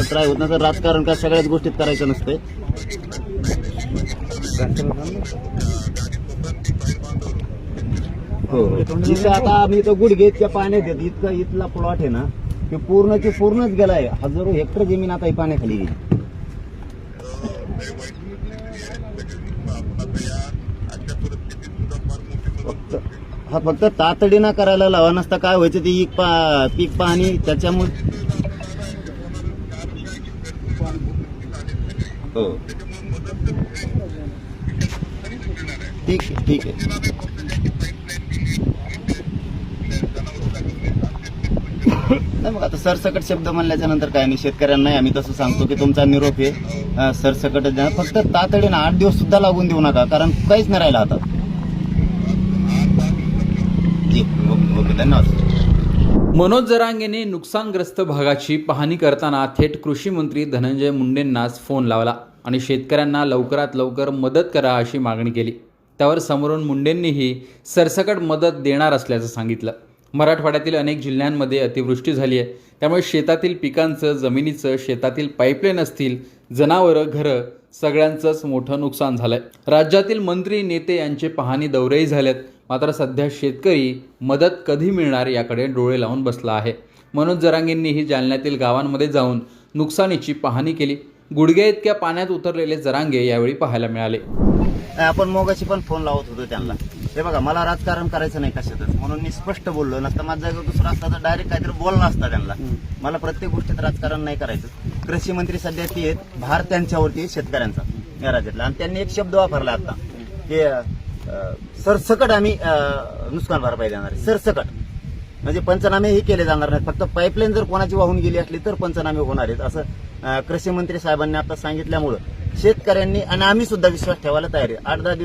Try होत नसतं राजकारण का सगळ्याच गोष्टीत करायचं नसते. हो. इथं आता आम्ही इथं गुडघे इतक्या पाण्यात येत इतका इथला प्लॉट आहे ना ते पूर्णची पूर्णच गेलाय. हजारो हेक्टर जमीन आता ही पाण्याखाली गेली. फक्त हा फक्त तातडीनं करायला लावा नसता काय व्हायचं ते पा पीक पाणी त्याच्यामुळे हो. ठीक आहे ठीक आहे. नाही मग आता सरसकट शब्द म्हणल्याच्या नंतर काय नाही शेतकऱ्यांना आम्ही तसं सांगतो की तुमचा निरोप आहे. सरसकट फक्त तातडीनं आठ दिवस सुद्धा लागून देऊ नका कारण काहीच नाही राहिलं आता ठीक ओके ओके धन्यवाद. मनोज जरांगेने नुकसानग्रस्त भागाची पाहणी करताना थेट कृषी मंत्री धनंजय मुंडेंनाच फोन लावला आणि शेतकऱ्यांना लवकरात लवकर मदत करा अशी मागणी केली. त्यावर समोरून मुंडेंनीही सरसकट मदत देणार असल्याचं सांगितलं. मराठवाड्यातील अनेक जिल्ह्यांमध्ये अतिवृष्टी झाली आहे. त्यामुळे शेतातील पिकांचं जमिनीचं शेतातील पाईपलाईन असतील जनावरं घरं सगळ्यांचंच मोठं नुकसान झालंय. राज्यातील मंत्री नेते यांचे पाहणी दौरेही झालेत. मात्र सध्या शेतकरी मदत कधी मिळणार याकडे डोळे लावून बसला आहे. मनोज जरांगेंनीही जालन्यातील गावांमध्ये जाऊन नुकसानीची पाहणी केली. गुडघ्या इतक्या पाण्यात उतरलेले जरांगे यावेळी पाहायला मिळाले. आपण मोगाशी पण फोन लावत होतो त्यांना. हे बघा मला राजकारण करायचं नाही कशातच. म्हणून मी स्पष्ट बोललो नसतं माझा दुसरा असता तर डायरेक्ट काहीतरी बोलणं असतं त्यांना. मला प्रत्येक गोष्टीत राजकारण नाही करायचं. कृषी मंत्री सध्या ती आहेत. भार त्यांच्यावरती शेतकऱ्यांचा या राज्यातला. आणि त्यांनी एक शब्द वापरला आता की सरसकट आम्ही अं, नुकसान भरपाई देणार आहे. सरसकट. म्हणजे पंचनामे हे केले जाणार नाहीत. फक्त पाईपलाईन जर कोणाची वाहून गेली असली तर पंचनामे होणार आहेत असं कृषी मंत्री साहेबांनी आता सांगितल्यामुळं शेतकऱ्यांनी आणि आम्ही सुद्धा विश्वास ठेवायला तयार आहे. आठ दहा दिवस